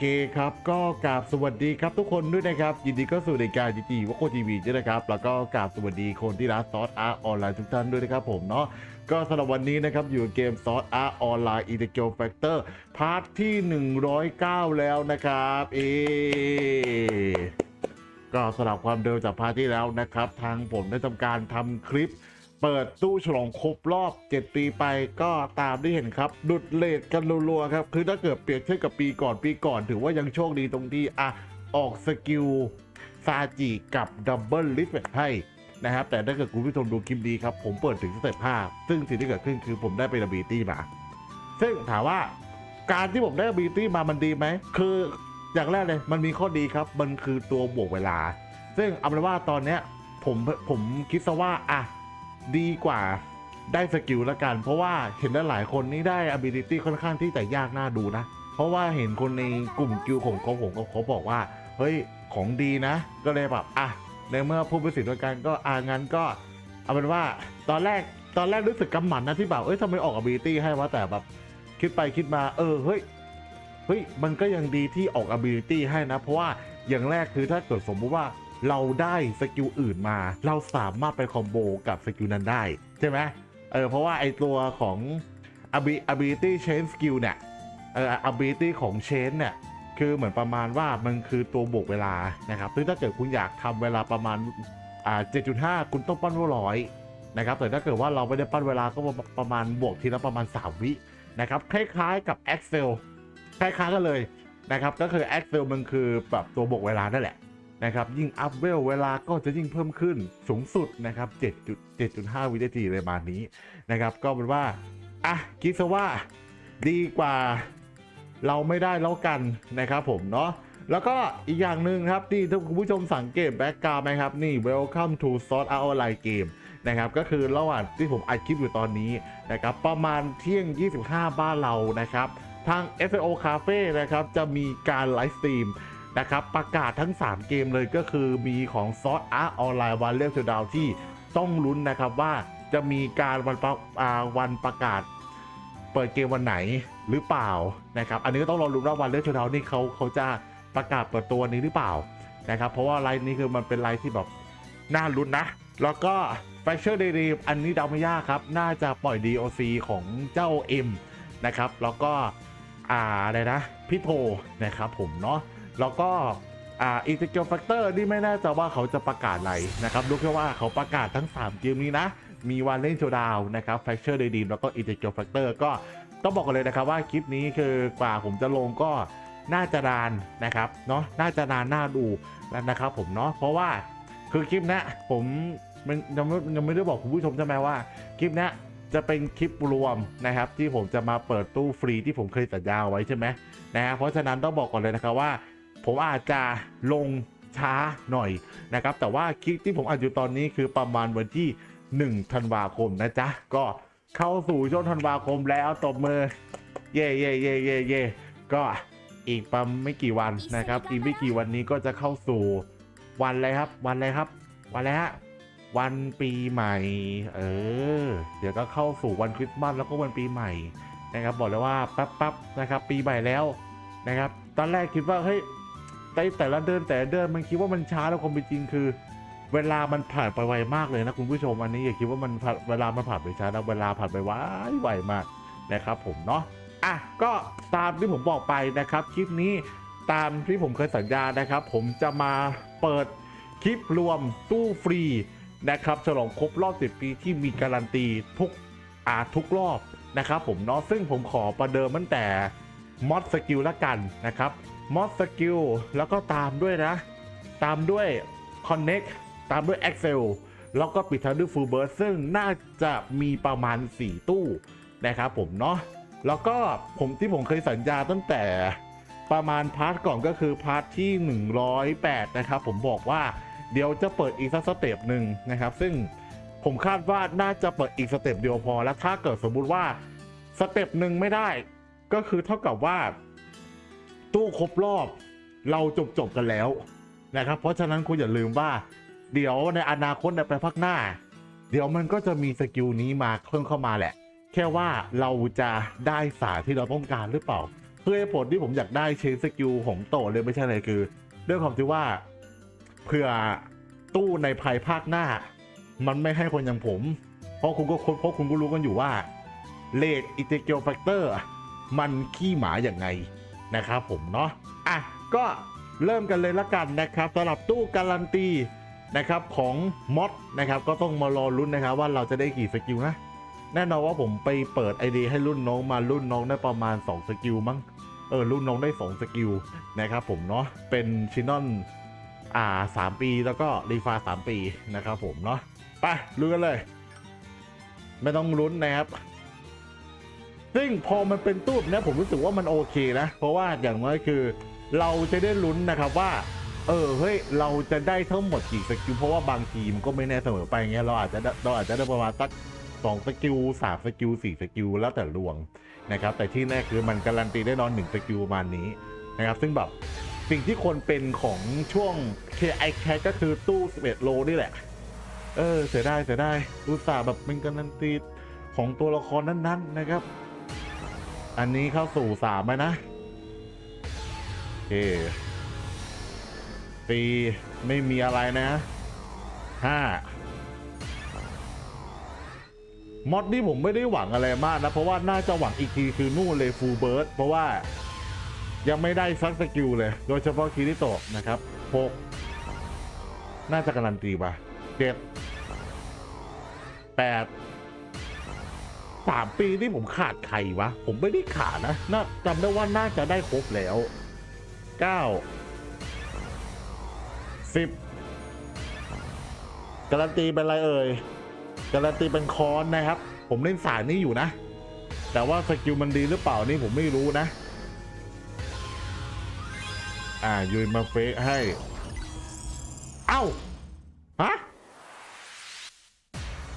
เคครับก็กราบสวัสดีครับทุกคนด้วยนะครับ ยินดีก็สู่ในการจีจีวโคทีวีด้วยนะครับ แล้วก็กราบสวัสดีคนที่รักซอสอาร์ออนไลน์ทุกท่านด้วยนะครับผมเนาะก็สำหรับวันนี้นะครับ อยู่เกมซอสอาร์ออนไลน์อีเดเกลแฟกเตอร์พาร์ทที่ 109 แล้วนะครับเอก็สลับความเดิมจากพาร์ทที่แล้วนะครับ ทางผมได้ทำการทำคลิป เปิดตู้ฉลองครบรอบ 7 ปีไปก็ตามที่เห็นครับ ดุดเลทกันรัวๆครับ คือถ้าเกิดเปรียบเทียบกับปีก่อนปีก่อนถือว่ายังโชคดีตรงที่อะออกสกิลซาจิกับดับเบิลลิฟต์ให้นะครับ แต่ถ้าเกิดคุณผู้ชมดูคลิปนี้ครับ ผมเปิดถึงสเต็ป5ซึ่งสิ่งที่เกิดขึ้นคือผมได้เป็น ability มา ซึ่งถามว่าการที่ผมได้ ability มามันดีไหม คืออย่างแรกเลยมันมีข้อดีครับ มันคือตัวบวกเวลา ซึ่งเอาเป็นว่าตอนเนี้ยผมผมคิดซะว่าอะ ดีกว่าได้สกิลละกัน เพราะว่าเห็นหลายคนนี่ได้ ability ค่อนข้างที่จะยากน่าดูนะ เพราะว่าเห็นคนในกลุ่มกิลของเขาผมก็เขาบอกว่า เฮ้ยของดีนะ ก็เลยแบบอะในเมื่อพูดเป็นสิ่งเดียกันก็อ่างั้นก็เอาเป็นว่าตอนแรกตอนแรกรู้สึกกำหมัดนะที่แบบเอ้ยทำไมออก ability ให้วะแต่แบบคิดไปคิดมา เออเฮ้ยเฮ้ยมันก็ยังดีที่ออก ability ให้นะ เพราะว่าอย่างแรกคือถ้าเกิดสมมุติว่า เราได้สกิลอื่นมา เราสามารถไปคอมโบกับสกิลนั้นได้ใช่ไหมเออเพราะว่าไอตัวของ ability chain skill เนี่ยเออ ability ของ chain เนี่ยคือเหมือนประมาณว่ามันคือตัวบวกเวลานะครับซึ่งถ้าเกิดคุณอยากทำเวลาประมาณอ่า7.5คุณต้องปั้นร้อยนะครับแต่ถ้าเกิดว่าเราไม่ได้ปั้นเวลาก็ประมาณบวกทีละประมาณ 3 วินะครับคล้ายๆกับ Excel คล้ายๆกันเลยนะครับก็คือ Excel มันคือแบบตัวบวกเวลานั่นแหละ นะครับยิ่งอัพเวลเวลาก็จะยิ่งเพิ่มขึ้นสูงสุดนะครับ7.7.5 วินาทีเลยมานี้นะครับก็เป็นว่าอะคิดซะว่าดีกว่าเราไม่ได้แล้วกันนะครับผมเนาะแล้วก็อีกอย่างหนึ่งครับที่ถ้าคุณผู้ชมสังเกตแบ็กกราวไหมครับนี่ Welcome to Sword Art Online Game นะครับก็คือระหว่างที่ผมอัดคลิปอยู่ตอนนี้นะครับประมาณเที่ยง 25 บ้านเรานะครับ ทาง FAO Cafe นะครับจะมีการไลฟ์สตรีม นะครับประกาศทั้ง 3 เกมเลยก็คือมีของซอสอาร์ออนไลน์วันเล่มเซดาวที่ต้องลุ้นนะครับว่าจะมีการวันประวันประกาศ เปิดเกมวันไหนหรือเปล่านะครับอันนี้ก็ต้องรอลุ้นว่าวันเล่มเซดาวนี่เขาเขาจะประกาศเปิดตัวนี้หรือเปล่านะครับเพราะว่าไลน์นี้คือมันเป็นไลน์ที่แบบน่าลุ้นนะ แล้วก็แฟชเชอร์เดรีอันนี้เดาไม่ยากครับ น่าจะปล่อย DOC ของเจ้า M นะครับ แล้วก็ อ่าอะไรนะ พี่โทนะครับผมเนาะ แล้วก็อ่าอีกเกียวแฟกเตอร์นี่ไม่แน่ใจว่าเขาจะประกาศอะไรนะครับรู้แค่ว่าเขาประกาศทั้ง 3 เกมนี้นะ มีวันเล่นโชว์ดาวนะครับแฟ c เชอร์เดดีมแล้วก็อีกเกียวแฟกเตอร์ก็ต้องบอกกันเลยนะครับว่าคลิปนี้คือกว่าผมจะลงก็น่าจะนานนะครับเนาะน่าจะนานน่าดูแล้วนะครับผมเนาะเพราะว่าคือคลิปนี้ผมมันยังไม่ยังไม่ได้บอกคุณผู้ชมใช่ไหมว่าคลิปนี้จะเป็นคลิปรวมนะครับ ที่ผมจะมาเปิดตู้ฟรีที่ผมเคยสัญญาเอาไว้ใช่ไหมนะฮะเพราะฉะนั้นต้องบอกก่อนเลยนะครับว่า ผมอาจจะลงช้าหน่อยนะครับ แต่ว่าคลิปที่ผมอัดอยู่ตอนนี้คือประมาณวันที่ 1 ธันวาคมนะจ๊ะ ก็เข้าสู่ช่วงธันวาคมแล้วตบมือ เย่เย่เย่เย่เย่ก็อีกประมาณไม่กี่วันนะครับ อีกไม่กี่วันนี้ก็จะเข้าสู่วันอะไรครับ วันอะไรครับ วันอะไรฮะวันปีใหม่ เออ เดี๋ยวก็เข้าสู่วันคริสต์มาสแล้วก็วันปีใหม่นะครับ บอกเลยว่าแป๊บนะครับ ปีใหม่แล้วนะครับ ตอนแรกคิดว่าเฮ้ย แต่แต่ละเดือนแต่เดือนมันคิดว่ามันช้าแล้วความเป็นจริงคือ เวลามันผ่านไปไวมากเลยนะคุณผู้ชมอันนี้อย่าคิดว่ามันผ่านเวลามันผ่านไปช้านะเวลาผ่านไปไวไวมากนะครับ ผมเนาะอะก็ตามที่ผมบอกไปนะครับคลิปนี้ตามที่ผมเคยสัญญานะครับ ผมจะมาเปิดคลิปรวมตู้ฟรีนะครับฉลองครบรอบ 10 ปีที่มีการันตีทุกอาทุกรอบนะครับผมเนาะซึ่งผมขอประเดิมตั้งแต่มอดสกิลละกันนะครับ มอสสกิลแล้วก็ตามด้วยนะ ตามด้วย Connect ตามด้วย Excel แล้วก็ปิดท้ายด้วย Full Burst ซึ่งน่าจะมีประมาณ 4 ตู้นะครับผมเนาะแล้วก็ผมที่ผมเคยสัญญาตั้งแต่ประมาณพาร์ทก่อนก็คือพาร์ทที่ 108 นะครับผมบอกว่าเดี๋ยวจะเปิดอีกสักสเต็ปหนึ่งนะครับ ซึ่งผมคาดว่าน่าจะเปิดอีกสเต็ปเดียวพอ แล้วถ้าเกิดสมมุติว่าสเต็ปหนึ่งไม่ได้ ก็คือเท่ากับว่า ตู้ครบรอบ เราจบจบกันแล้วนะครับ เพราะฉะนั้นคุณอย่าลืมว่า เดี๋ยวในอนาคตในไปพักหน้า เดี๋ยวมันก็จะมีสกิลนี้มาเพิ่มเข้ามาแหละ แค่ว่าเราจะได้สายที่เราต้องการหรือเปล่าคือผลที่ผมอยากได้เชนสกิลของโตเลยไม่ใช่อะไรคือด้วยความที่ว่าเผื่อตู้ในภายภาคหน้า มันไม่ให้คนอย่างผม เพราะคุณก็คเพราะคุณก็รู้กันอยู่ว่าเลดอิเทเกียวแฟกเตอร์มันขี้หมาอย่างไง นะครับผมเนาะอะก็เริ่มกันเลยละกันนะครับสำหรับตู้การันตีนะครับของมอดนะครับก็ต้องมารอลุ้นนะครับว่าเราจะได้กี่สกิลนะแน่นอนว่าผมไปเปิดไอเดียให้รุ่นน้องมารุ่นน้องได้ประมาณ 2 สกิลมั้งเออรุ่นน้องได้ 2 สกิลนะครับผมเนาะเป็นชินอนอ่าสามปีแล้วก็รีฟาสามปีนะครับผมเนาะไปลุยกันเลย ไม่ต้องลุ้นนะครับ ซึ่งพอมันเป็นตู้แบบเนี้ยผมรู้สึกว่ามันโอเคนะ เพราะว่าอย่างน้อยคือ เราจะได้ลุ้นนะครับว่า เออเฮ้ยเราจะได้ทั้งหมดกี่สกิลเพราะว่าบางทีมนก็ไม่แน่เสมอไปเงี้ยเราอาจจะเราอาจจะได้ประมาณสักสองสกิลสามสกิลสี่สกิลแล้วแต่ดวงนะครับแต่ที่แน่คือมันการันตีได้นอนหนึ่งสกิลประมาณนี้นะครับซึ่งแบบสิ่งที่คนเป็นของช่วง KI c a ก็คือตู้ 11 โลนี่แหละ เออ เสียดายเสียดายอุตส่าห์แบบเป็นการันตีของตัวละครนั้นๆนะครับ อันนี้เข้าสู่สามไหมนะโอเคตีไม่มีอะไรนะห้ามอดนี่ผมไม่ได้หวังอะไรมากนะ เพราะว่าน่าจะหวังอีกทีคือนู่นเลยฟูเบิร์ดเพราะว่ายังไม่ได้ซักสกิลเลย โดยเฉพาะคิริโตะนะครับหกน่าจะการันตีป่ะเจ็ดแปด สามปีที่ผมขาดใครวะ ผมไม่ได้ขาดนะน่าจำได้ว่าน่าจะได้ครบแล้วเก้าสิบการันตีเป็นอะไรเอ่ยการันตีเป็นคอนนะครับ ผมเล่นสายนี้อยู่นะ แต่ว่าสกิลมันดีหรือเปล่านี่ผมไม่รู้นะ อ่ายุยมาเฟกให้ เอ้า ฮะ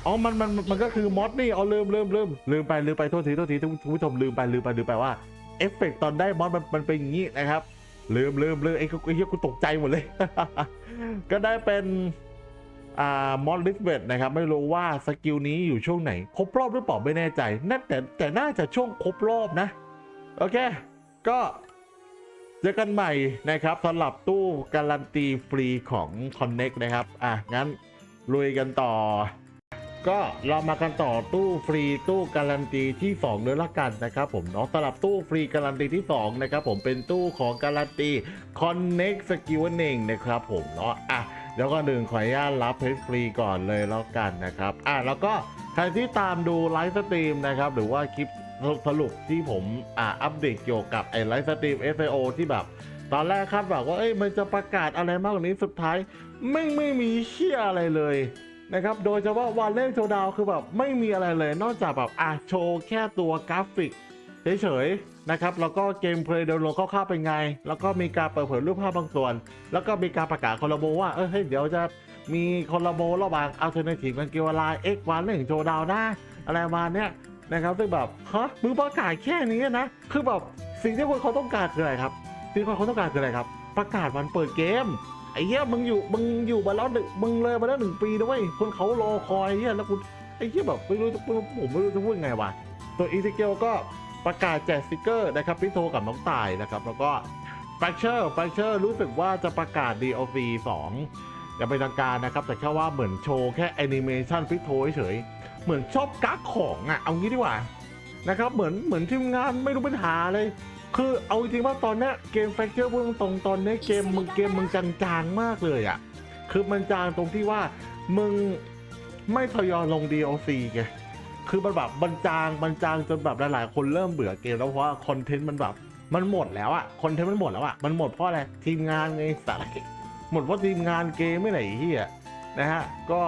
อ๋อ มันมันมันก็คือมอดนี่เอาลืมลืมลืมลืมไปลืมไปโทษทีโทษทีท่านผู้ชมลืมไปลืมไปลืมไปว่าเอฟเฟกต์ตอนได้มอดมันมันเป็นอย่างนี้นะครับลืมลืมลืมไอ้กูไอ้เหี้ยกูตกใจหมดเลย ก็ได้เป็นอ่ามอลลิสเบตนะครับ ไม่รู้ว่าสกิลนี้อยู่ช่วงไหน ครบรอบหรือเปล่าไม่แน่ใจน่าแต่แต่น่าจะช่วงครบรอบนะ โอเค ก็เจอกันใหม่นะครับสำหรับตู้การันตีฟรีของ Connect นะครับ อะ งั้นลุยกันต่อ ก็เรามากันต่อตู้ฟรีตู้การันตีที่2เลยละกันนะครับผมเนาะสำหรับตู้ฟรีการันตีที่2นะครับผมเป็นตู้ของการันตี Connect Skill นั่นเองนะครับผมเนาะอะแล้วก็หนึ่งขออนุญาตรับเพชรฟรีก่อนเลยแล้วกันนะครับอะแล้วก็ใครที่ตามดูไลฟ์สตรีมนะครับหรือว่าคลิปสรุปที่ผมอ่าอัปเดตเกี่ยวกับไอ้ไลฟ์สตรีม SIO ที่แบบตอนแรกคาดหวังว่าเอ้ยมันจะประกาศอะไรมากกว่านี้สุดท้ายไม่ไม่มีเชี่ยอะไรเลย นะครับ โดยเฉพาะวันเล่นโชว์ดาวคือแบบไม่มีอะไรเลยนอกจากแบบอะโชว์แค่ตัวกราฟิกเฉยๆนะครับ แล้วก็เกมเพลย์โดยรวมคร่าวๆเป็นไง แล้วก็มีการเปิดเผยรูปภาพบางส่วน แล้วก็มีการประกาศคอลลาโบว่า เออเฮ้ยเดี๋ยวจะมีคอลลาโบระหว่างอัลเทอร์เนทีฟกันเกียวลน์เอ็กวันเรื่องโจดาวนะอะไรมาเนี้ยนะครับซึ่งแบบฮะมือประกาศแค่นี้นะคือแบบสิ่งที่คนเขาต้องการคืออะไรครับสิ่งที่คนเขาต้องการคืออะไรครับ ประกาศวันเปิดเกม ไอ้เหี้ยมึงอยู่มึงอยู่มาแล้วหนึ่งมึงเลยมาแล้วหนึ่งปีนะเว้ยคนเขารอคอยไอ้เหี้ยแล้วคุณไอ้เหี้ยแบบไม่รู้จะผมไม่รู้จะพูดยังไงวะตัวอีเทเกลก็ประกาศแจกสติกเกอร์นะครับพี่โทกับน้องตายนะครับ แล้วก็ f r a c t u r e f r a c t u r e รู้สึกว่าจะประกาศ DLC 2อย่างเป็นทางการนะครับ แต่แค่ว่าเหมือนโชว์แค่แอนิเมชันพิโทเฉยเหมือนชอบกักของอะเอางี้ดีกว่านะครับเหมือนเหมือนทีมงานไม่รู้ปัญหาเลย คือเอาจริงว่าตอนนี้เกม f r a c t u r e พูดตรงๆตอนนี้เกมมึงเกมมึงจางๆมากเลยอะ คือมันจางตรงที่ว่ามึงไม่ทยอยลง DLC ไงคือมันแบบมันจางมันจางจนแบบหลายๆคนเริ่มเบื่อเกมแล้วเพราะว่าคอนเทนต์มันแบบมันหมดแล้วอะคอนเทนต์มันหมดแล้วอะมันหมดเพราะอะไรทีมงานไงสารหมดเพราะทีมงานเกมไม่ไหนเฮียนะฮะก็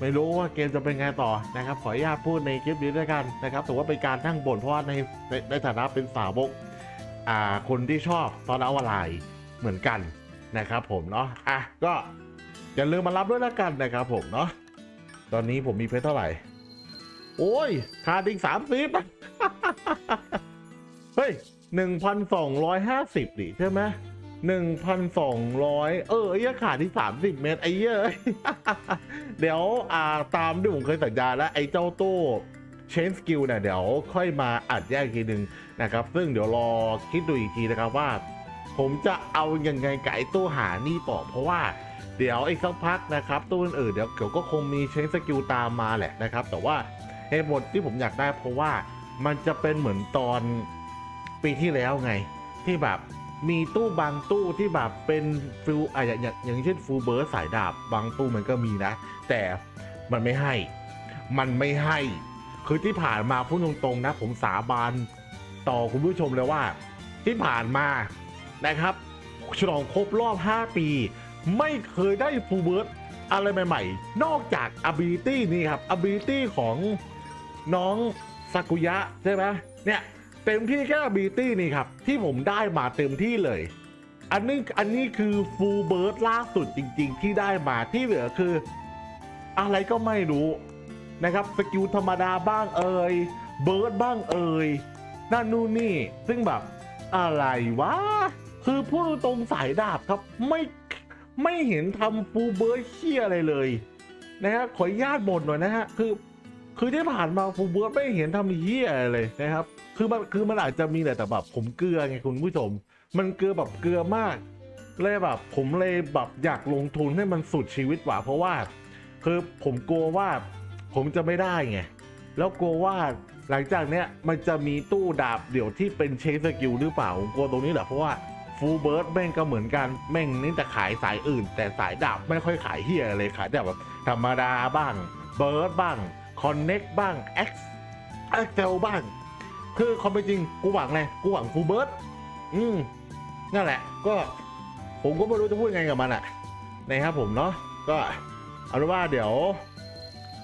ไม่รู้ว่าเกมจะเป็นไงต่อนะครับ ขออนุญาตพูดในคลิปนี้ด้วยกันนะครับถือว่าเป็นการนั่งบ่นเพราะว่าในในฐานะเป็นสาวก คนที่ชอบตอนเอาอะไรเหมือนกันนะครับผมเนาะอะก็อย่าลืมมารับด้วยล้วกันนะครับผมเนาะตอนนี้ผมมีเพชรเท่าไหร่ โอ้ยขาดอีกสามสิบเฮ้ยหนึ่งพันสองร้อยห้าสิบดิใช่ไหมหนึ่งพันสองร้อยเออไอ้เหี้ยขาดที่สามสิบเมตรไอ้เหี้ยเดี๋ยวอ่าตามที่ผมเคยสัญญาแล้วไอ้เจ้าตู้ เชนสกิลเนี่ยเดี๋ยวค่อยมาอัดแยกทีหนึ่งนะครับ ซึ่งเดี๋ยวรอคิดดูอีกทีนะครับว่า ผมจะเอายังไงกับไอ้ตู้หานี่ต่อเพราะว่าเดี๋ยวอีกสักพักนะครับตู้อื่นเดี๋ยวเดี๋ยวก็คงมีเชนสกิลตามมาแหละนะครับ แต่ว่าเหตุผลที่ผมอยากได้เพราะว่ามันจะเป็นเหมือนตอนปีที่แล้วไง ที่แบบมีตู้บางตู้ที่แบบเป็นฟิลอะอย่างอย่างเช่นฟูลเบิร์สสายดาบบางตู้มันก็มีนะ แต่มันไม่ให้ มันไม่ให้ คือที่ผ่านมาพูดตรงๆนะ ผมสาบานต่อคุณผู้ชมเลยว่า ที่ผ่านมานะครับฉลองครบรอบ 5 ปี ไม่เคยได้ฟูลเบิร์สอะไรใหม่ๆ นอกจาก ability นี่ครับ ability ของน้องซากุยะใช่ไหมเนี่ยเต็มที่แค่ ability นี่ครับ ที่ผมได้มาเต็มที่เลย อันนี้อันนี้คือฟูลเบิร์ดล่าสุดจริงๆ ที่ได้มาที่เหลือคือ อะไรก็ไม่รู้ นะครับสกิลธรรมดาบ้างเอ่ยเบิร์ดบ้างเอ่ยนั่นนู่นนี่ ซึ่งแบบอะไรวะ คือพูดตรงสายดาบครับไม่ไม่เห็นทำฟูเบิร์ดเชี่ยอะไรเลยนะฮะขออนุญาตบ่นหน่อยนะฮะคือ คือที่ผ่านมาฟูเบิร์ดไม่เห็นทำเหี้ยอะไรเลยนะครับ คือมันคือมันอาจจะมีแหละแต่แบบผมเกลือไงคุณผู้ชม มันเกลือแบบเกลือมากเลยแบบผมเลยแบบอยากลงทุนให้มันสุดชีวิตกว่า เพราะว่า คือผมกลัวว่า ผมจะไม่ได้ไง แล้วกลัวว่าหลังจากเนี้ยมันจะมีตู้ดาบเดี๋ยวที่เป็นเชสสกิลหรือเปล่าผมกลัวตรงนี้แหละเพราะว่าฟูเบิร์ดแม่งก็เหมือนกันแม่งนี่แต่ขายสายอื่น แต่สายดาบไม่ค่อยขายเฮียเลยขายแต่แบบธรรมดาบ้างเบิร์ดบ้างคอนเน็กบ้างเอ็กซ์เอ็กเซลบ้าง คือความเป็นจริงกูหวังไงกูหวังฟูเบิร์ดอืมนั่นแหละ ก็ผมก็ไม่รู้จะพูดไงกับมันอะนะครับผมเนาะก็เอาเป็นว่าเดี๋ยว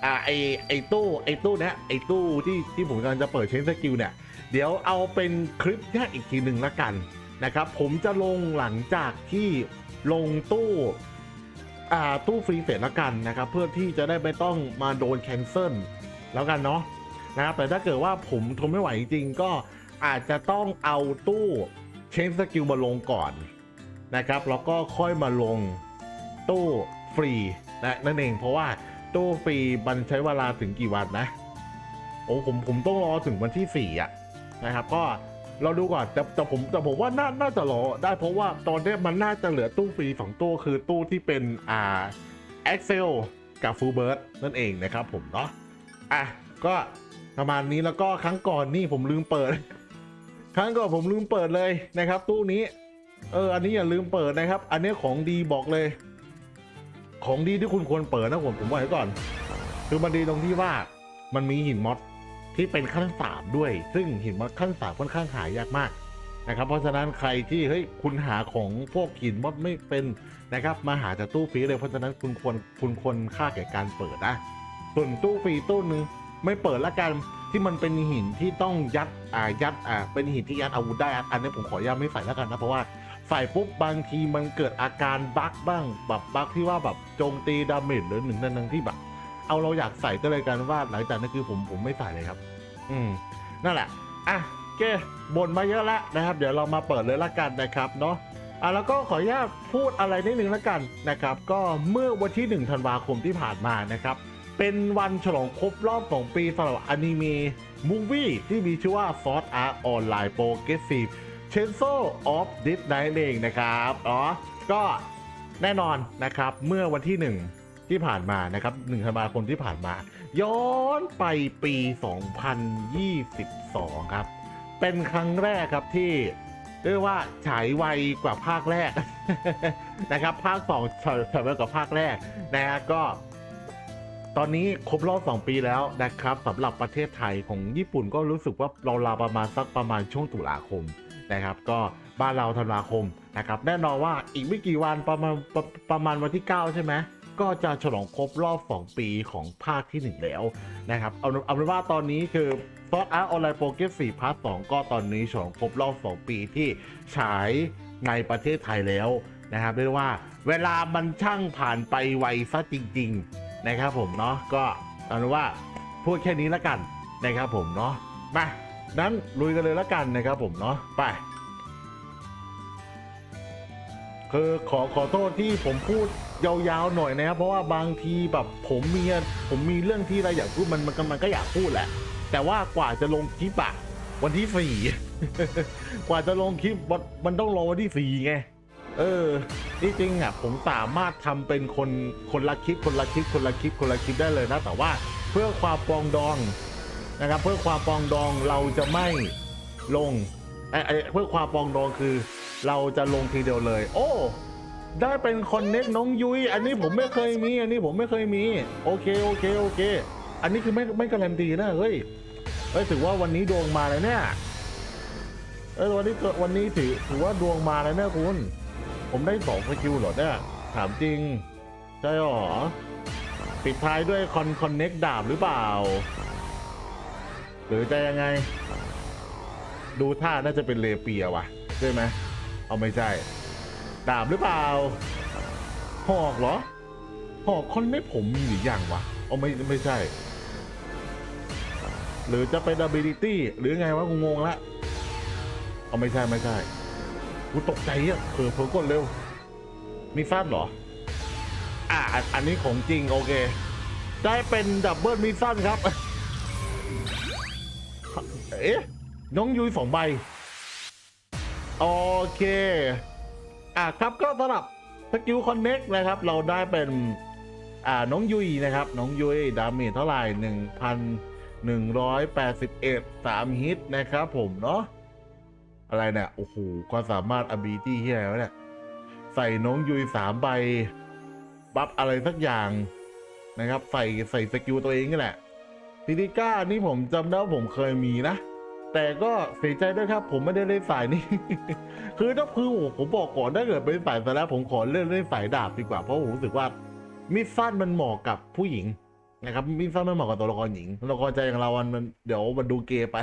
อ่าไอไอตู้ไอตู้เนี้ยไอตู้ที่ที่ผมกำลังจะเปิดเชนสกิลเนี่ย เดี๋ยวเอาเป็นคลิปแยกอีกทีหนึ่งละกันนะครับผมจะลงหลังจากที่ลงตู้อ่าตู้ฟรีเสร็จละกันนะครับ เพื่อที่จะได้ไม่ต้องมาโดนแคนเซิลแล้วกันเนาะนะครับแต่ถ้าเกิดว่าผมทนไม่ไหวจริงก็อาจจะต้องเอาตู้เชนสกิลมาลงก่อนนะครับแล้วก็ค่อยมาลงตู้ฟรีนะนั่นเองเพราะว่า ตู้ฟรีมันใช้เวลาถึงกี่วันนะ โอ้ผมผมต้องรอถึงวันที่4อะนะครับ ก็เราดูก่อนแต่แต่ผมแต่ผมว่าน่าน่าจะรอได้เพราะว่าตอนนี้มันน่าจะเหลือตู้ฟรีสองตู้คือตู้ที่เป็นอ่า Excel กับ Full Bird นั่นเองนะครับผมเนาะอะก็ประมาณนี้แล้วก็ครั้งก่อนนี่ผมลืมเปิด ครั้งก่อนผมลืมเปิดเลยนะครับ ตู้นี้ เออ อันนี้อย่าลืมเปิดนะครับ อันนี้ของดีบอกเลย ของดีที่คุณควรเปิดนะผมผมบอกไว้ก่อน คือมันดีตรงที่ว่ามันมีหินมอสที่เป็นขั้นสามด้วย ซึ่งหินมอสขั้นสามค่อนข้างหายากมากนะครับ เพราะฉะนั้นใครที่เฮ้ยคุณหาของพวกหินมอสไม่เป็นนะครับมาหาจากตู้ฟรีเลยเพราะฉะนั้นคุณควรคุณควรค่าแก่การเปิดนะส่วนตู้ฟรีตู้หนึ่งไม่เปิดละกันที่มันเป็นหินที่ต้องยัดอ่ายัดอ่าเป็นหินที่ยัดอาวุธได้อันนี้ผมขออนุญาตไม่ใส่ละกันนะเพราะว่า ใส่ปุ๊บบางทีมันเกิดอาการบั๊กบ้างแบบบั๊กที่ว่าแบบโจมตีดาเมจหรือหนึ่งนั่นนั่นที่แบบ เอาเราอยากใส่ก็เลยกันว่าหลังจากนั้นคือผมผมไม่ใส่เลยครับ อืมนั่นแหละอะโอเคบ่นมาเยอะแล้วนะครับ เดี๋ยวเรามาเปิดเลยละกันนะครับเนาะอะแล้วก็ขออนุญาตพูดอะไรนิดนึงละกันนะครับ ก็เมื่อวันที่1ธันวาคมที่ผ่านมานะครับ เป็นวันฉลองครบรอบ2ปีสำหรับอนิเมะมูวี่ที่มีชื่อว่า Sword Art Online Progressive Chainsaw of This Night เองนะครับอ๋อก็แน่นอนนะครับเมื่อวันที่ 1 ที่ผ่านมานะครับ1ธันวาคมที่ผ่านมา ย้อนไปปี 2022 ครับ เป็นครั้งแรกครับที่เรียกว่าฉายไวกว่าภาคแรกนะครับภาค2ฉายฉายไวกว่าภาคแรกนะฮะก็ ตอนนี้ครบรอบ 2 ปีแล้วนะครับสำหรับประเทศไทยของญี่ปุ่นก็รู้สึกว่าเราลาประมาณสักประมาณช่วงตุลาคม นะครับ ก็บ้านเราธันวาคมนะครับ แน่นอนว่าอีกไม่กี่วันประมาณประประมาณวันที่ 9 ใช่ไหมก็จะฉลองครบรอบ 2 ปีของภาคที่ 1 แล้วนะครับ เอาเอาเป็นว่าตอนนี้คือซอสอาร์ออนไลน์โปรเกรสสี่พาร์ทสก็ตอนนี้ฉลองครบรอบ 2 ปีที่ฉายในประเทศไทยแล้วนะครับเรียกว่าเวลามันช่างผ่านไปไวซะจริง ๆนะครับผมเนาะก็เอาเป็นว่าพูดแค่นี้แล้วกันนะครับผมเนาะมา นั้นลุยกันเลยล้วกันนะครับผมเนาะไปคือขอขอโทษที่ผมพูดยาวๆหน่อยนะครับเพราะว่าบางทีแบบผมมีผมมีเรื่องที่อะไรอยากพูดมันมันก็มันก็อยากพูดแหละ แต่ว่ากว่าจะลงคลิปอะวันที่สี่กว่าจะลงคลิปมันต้องรอวันที่สี่ไงเออที่จริงอะผมสามารถทำเป็นคนคนละคลิปคนละคลิปคนละคลิปคนละคลิปได้เลยนะแต่ว่าเพื่อความปองดอง นะครับ เพื่อความปองดองเราจะไม่ลงไอไอเพื่อความปองดองคือ เราจะลงทีเดียวเลย โอ้ได้เป็นคอนเน็กน้องยุ้ยอันนี้ผมไม่เคยมี อันนี้ผมไม่เคยมี โอเคโอเคโอเค อันนี้คือไม่ไม่การันตีนะเฮ้ยเฮ้ยถือว่าวันนี้ดวงมาแล้วเนี่ยเออวันนี้วันนี้ถือถือว่าดวงมาแล้วเนี่ยคุณ ผมได้สองสกิลเหรอเนี่ยถามจริงใช่หรอปิดท้ายด้วยคอนคอนเน็กดาบหรือเปล่า หรือจะยังไง ดูท่าน่าจะเป็นเลเปียว่ะ ใช่ไหมเอาไม่ใช่ดาบหรือเปล่า หอกเหรอ หอกคอนเน็กผมมีหรือยังวะเอาไม่ไม่ใช่ หรือจะเป็น ability หรือไงวะกูงงละเอาไม่ใช่ไม่ใช่กูตกใจอะเผลอเผลอกดเร็ว มีฟาดเหรอ อะอันอันนี้ของจริงโอเค ได้เป็นดับเบิลมิสซันครับ เอ๊ะน้องยุ้ยสองใบ โอเค อะครับก็สำหรับสกิลคอนเน็กนะครับ เราได้เป็นอ่าน้องยุ้ยนะครับ น้องยุ้ยดาเมจเท่าไหร่หนึ่งพันหนึ่งร้อยแปดสิบเอ็ดสามฮิตนะครับผมเนาะอะไรเนี่ยโอ้โหความสามารถ ability ที่อะไรวะเนี่ย ใส่น้องยุยสามใบ บัฟอะไรสักอย่างนะครับ ใส่ใส่สกิลตัวเองนี่แหละ ซิติก้านี่ผมจำได้ว่าผมเคยมีนะ แต่ก็เสียใจด้วยครับ ผมไม่ได้เล่นสายนี้ คือถ้าคือผมบอกก่อนถ้าเกิดเป็นสายสแล้วผมขอเล่นเล่นสายดาบดีกว่าเพราะผมรู้สึกว่ามิดสั้นมันเหมาะกับผู้หญิงนะครับมิดสั้นมันเหมาะกับตัวละครหญิงตัวละครใจอย่างเรามันมันเดี๋ยวมันดูเกย์ไป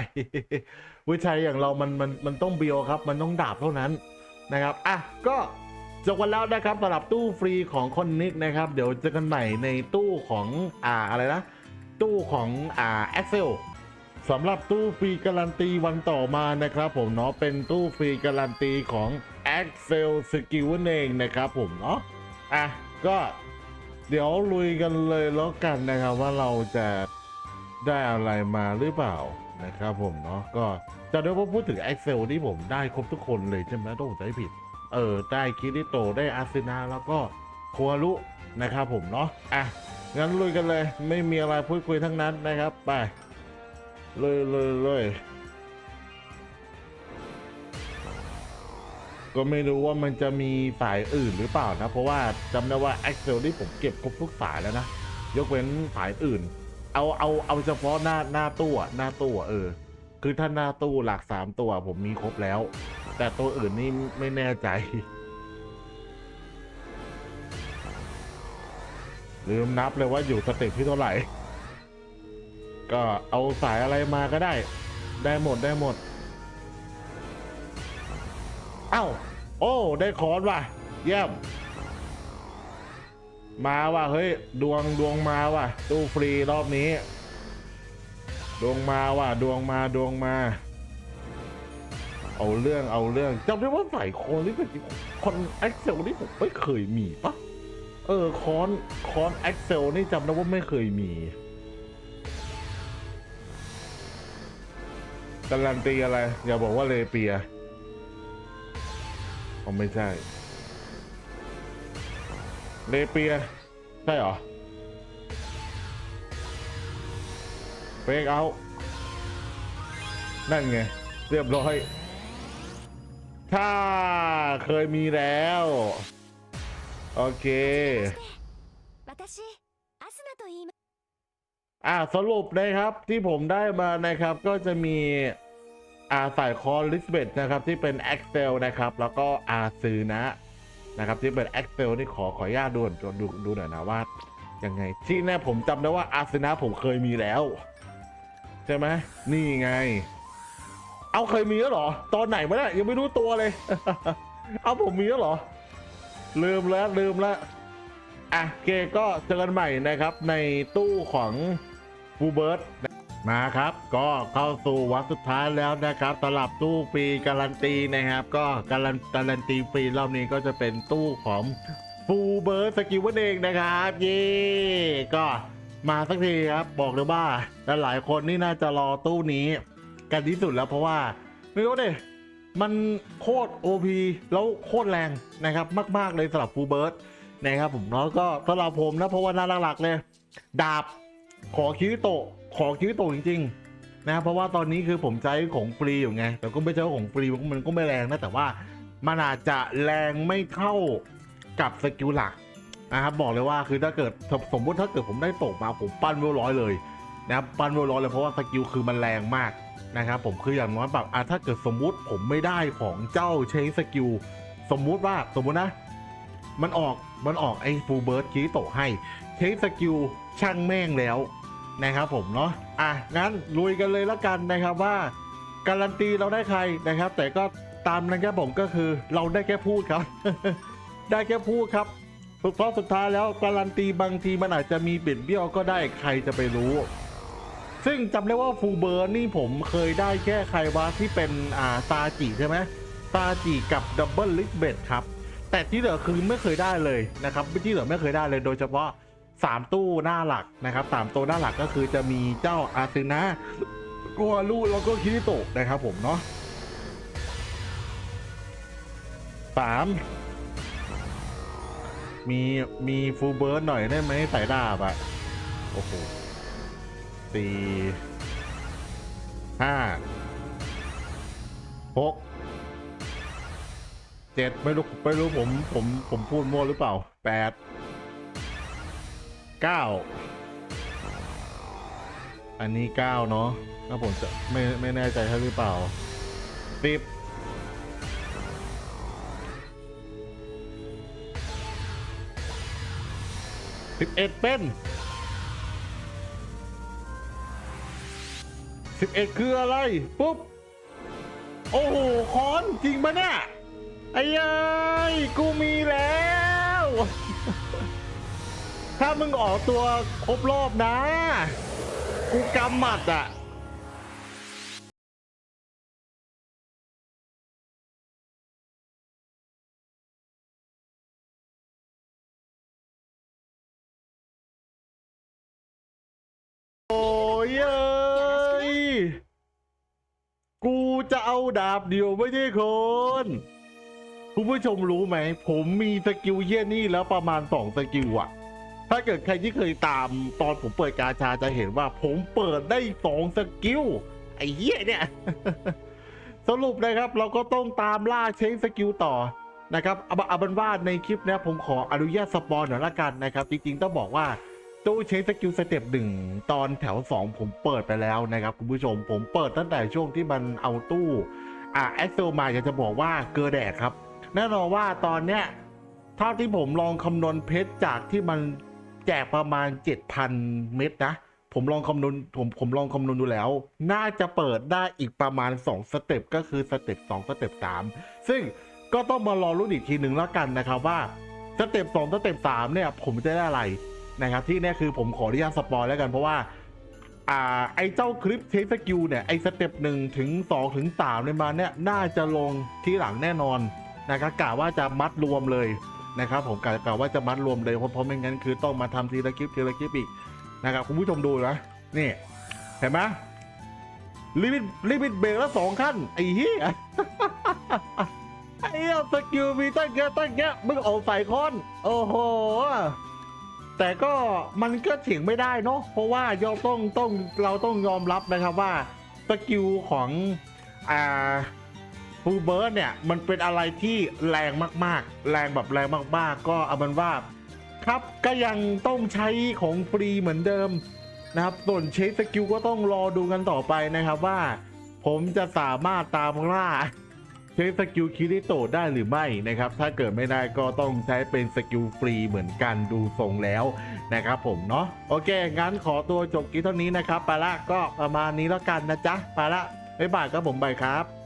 ผู้ชายอย่างเรามันมันมันต้องเบียวครับ มันต้องดาบเท่านั้นนะครับอะก็จบกันแล้วนะครับสำหรับตู้ฟรีของคอนนิกนะครับ เดี๋ยวเจอกันใหม่ในตู้ของอ่าอะไรนะ ตู้ของอ่าแอคเซลสำหรับตู้ฟรีการันตีวันต่อมานะครับผมเนาะเป็นตู้ฟรีการันตีของ a x c e l Skill นั่นเองนะครับผมเนาะอะก็เดี๋ยวลุยกันเลยแล้วกันนะครับว่าเราจะได้อะไรมาหรือเปล่านะครับผมเนาะก็จะได้ว่าพูดถึง Excel ที่ผมได้ครบทุกคนเลยใช่ไหมต้องผมจำไม่ผิด เออ ได้คิริโตได้อาร์เซนาแล้วก็โคัวรุนะครับผมเนาะอะ งั้นลุยกันเลย ไม่มีอะไรพูดคุยทั้งนั้นนะครับ ไปเลยเลยเลยก็ไม่รู้ว่ามันจะมีสายอื่นหรือเปล่านะ เพราะว่าจำได้ว่า Excel ที่ผมเก็บครบทุกสายแล้วนะ ยกเว้นสายอื่น เอาเอาเอาเฉพาะหน้าหน้าตู้หน้าตู้เออ คือถ้าหน้าตู้หลักสามตัวผมมีครบแล้ว แต่ตัวอื่นนี่ไม่แน่ใจ ลืมนับเลยว่าอยู่สเต็ปที่เท่าไหร่ ก็เอาสายอะไรมาก็ได้ ได้หมดได้หมด เอ้า โอ้ ได้คอนว่ะ เยี่ยม มาว่ะ เฮ้ย ดวงดวงมาว่ะ ตู้ฟรีรอบนี้ ดวงมาว่ะ ดวงมาดวงมา เอาเรื่องเอาเรื่องจำได้ว่าใส่คอนนี่เป็นคอนแอคเซลนี่ผมไม่เคยมีปะ ออคอนคอนแอคเซลนี่จำได้ว่าไม่เคยมี การันตีอะไร อย่าบอกว่าเลเปียผมไม่ใช่ เลเปีย ใช่เหรอเฟกเอา นั่นไง เรียบร้อย ถ้าเคยมีแล้ว โอเค อ่าสรุปนะครับที่ผมได้มานะครับก็จะมีอาสายคอลิสเบตนะครับที่เป็นแอคเซลนะครับ แล้วก็อาซือนะนะครับที่เป็นแอคเซลนี่ขอขออนุญาตดูดูดูหน่อยนะว่ายังไง ที่แน่ผมจำได้ว่าอาซือนะผมเคยมีแล้ว ใช่ไหมนี่ไง เอาเคยมีแล้วหรอ ตอนไหนมาเนี่ยยังไม่รู้ตัวเลย เอาผมมีแล้วหรอ ลืมแล้วลืมแล้วอะโอเคก็เจอกันใหม่นะครับ ในตู้ของบูเบิร์ตมาครับ ก็เข้าสู่วันสุดท้ายแล้วนะครับสำหรับตู้ฟรีการันตีนะครับ ก็การันการันตีฟรีรอบนี้ก็จะเป็นตู้ของฟูเบิร์ดสกิลนั่นเองนะครับ เย่ก็มาสักทีครับบอกเลยว่าหลายๆคนนี่น่าจะรอตู้นี้ กันที่สุดแล้วเพราะว่าไม่รู้ดิ มันโคตร OP แล้วโคตรแรงนะครับ มาก ๆ เลยสำหรับฟูเบิร์ดนะครับผมเนาะก็สำหรับผมนะเพราะว่าน่ารักๆเลย ดาบขอคิริโตะขอคิริโตะจริง ๆ นะเพราะว่าตอนนี้คือผมใช้ของฟรีอยู่ไง แต่ก็ไม่ใช่ของฟรีมันก็ไม่แรงนะแต่ว่ามันอาจจะแรงไม่เท่ากับสกิลหลักนะครับบอกเลยว่าคือถ้าเกิดสมสมมติถ้าเกิดผมได้ตกมาผมปั้นเวลร้อยเลยนะครับปั้นเวลร้อยเลยเพราะว่าสกิลคือมันแรงมาก นะครับผมคืออย่างน้อยแบบอะถ้าเกิดสมมุติผมไม่ได้ของเจ้าใช้สกิลสมมุติว่าสมมุตินะ มันออกมันออกไอ้ฟูเบิร์ดคิริโตให้ใช้สกิลช่างแม่งแล้วนะครับผมเนาะอะงั้นลุยกันเลยแล้วกันนะครับว่า การันตีเราได้ใครนะครับ แต่ก็ตามนั้นครับผมก็คือเราได้แค่พูดครับ ได้แค่พูดครับเพราะสุดท้ายแล้วการันตีบางทีมันอาจจะมีเปลี่ยนเบี้ยวก็ได้ใครจะไปรู้ ซึ่งจำได้ว่าฟูเบิร์นี่ผมเคยได้แค่ใครวะที่เป็นอ่าซาจิใช่ไหมซาจิกับดับเบิลลิสเบตครับ แต่ที่เหลือคือไม่เคยได้เลยนะครับที่เหลือไม่เคยได้เลยโดยเฉพาะ 3 ตู้หน้าหลักนะครับสามตัวหน้าหลักก็คือจะมีเจ้าอาซึนะกัวลูแล้วก็คิริโตะนะครับผมเนาะสามมีมีฟูลเบิร์ดหน่อยได้ไหมสายดาบอะโอ้โห สี่ห้าหกเจ็ดไม่รู้ไม่รู้ผมผมผมพูดมั่วหรือเปล่าแปดเก้าอันนี้เก้าเนาะถ้าผมจะไม่ไม่แน่ใจใช่หรือเปล่าสิบสิบเอ็ดเป็น สิบเอ็ดคืออะไร ปุ๊บ โอ้โหค้อนจริงปะเนี่ยไอ้ยัยกูมีแล้ว ถ้ามึงออกตัวครบรอบนะ กูกำหมัดอะ จะเอาดาบเดียวไม่ใช่คน คุณผู้ชมรู้ไหม ผมมีสกิลเยี่ยนี่แล้วประมาณสองสกิลอะถ้าเกิดใครที่เคยตามตอนผมเปิดกาชาจะเห็นว่า ผมเปิดได้สองสกิลไอ้เหี้ยเนี่ย สรุปนะครับ เราก็ต้องตามล่าเช็คสกิลต่อนะครับเอาเอาเป็นว่าในคลิปนี้ผมขออนุญาตสปอนหน่อยละกันนะครับ จริงๆต้องบอกว่า ตู้เช็คสกิลสเต็ปหนึ่งตอนแถว 2 ผมเปิดไปแล้วนะครับคุณผู้ชมผมเปิดตั้งแต่ช่วงที่มันเอาตู้อ่าแอสโซมาอยากจะบอกว่าเกอร์แดดครับ แน่นอนว่าตอนเนี้ยเท่าที่ผมลองคำนวณเพชรจากที่มันแจกประมาณ 7,000 เม็ดนะ ผมลองคำนวณผมผมลองคำนวณดูแล้ว น่าจะเปิดได้อีกประมาณ 2 สเต็ปก็คือสเต็ป2สเต็ป3ซึ่งก็ต้องมารอรุ่นอีกทีหนึ่งแล้วกันนะครับว่าสเต็ป2สเต็ป3เนี่ยผมจะได้อะไร นะครับที่เนี่ยคือผมขออนุญาตสปอยแล้วกันเพราะว่าอ่าไอเจ้าคลิปเทสกิลเนี่ยไอสเต็ปหนึ่งถึงสองถึงสามในมาเนี่ยน่าจะลงที่หลังแน่นอนนะครับกะว่าจะมัดรวมเลยนะครับผมกะกะว่าจะมัดรวมเลยเพราะเพราะไม่งั้นคือต้องมาทำทีละคลิปทีละคลิปอีกนะครับคุณผู้ชมดูนะนี่เห็นไหมลิมิตลิมิตเบรกแล้วสองขั้นไอ้เหี้ยไอ้เหี้ยสกิลมีตั้งเยอะตั้งแยะมึงเอาใส่คอน โอ้โห แต่ก็มันก็เถียงไม่ได้เนาะเพราะว่ายอต้องต้องเราต้องยอมรับนะครับว่าสกิลของอ่าฟูเบิร์ดเนี่ยมันเป็นอะไรที่แรงมากๆ แรงแบบแรงมากๆ ก็เอามันว่า ครับก็ยังต้องใช้ของฟรีเหมือนเดิมนะครับส่วนเชสสกิลก็ต้องรอดูกันต่อไปนะครับว่า ผมจะสามารถตามล่า ใช้สกิลคิริโตได้หรือไม่นะครับถ้าเกิดไม่ได้ก็ต้องใช้เป็นสกิลฟรีเหมือนกันดูทรงแล้วนะครับผมเนาะโอเค งั้นขอตัวจบคลิปเท่านี้นะครับไปละก็ประมาณนี้แล้วกันนะจ๊ะไปละบ๊ายบายครับผมบายครับ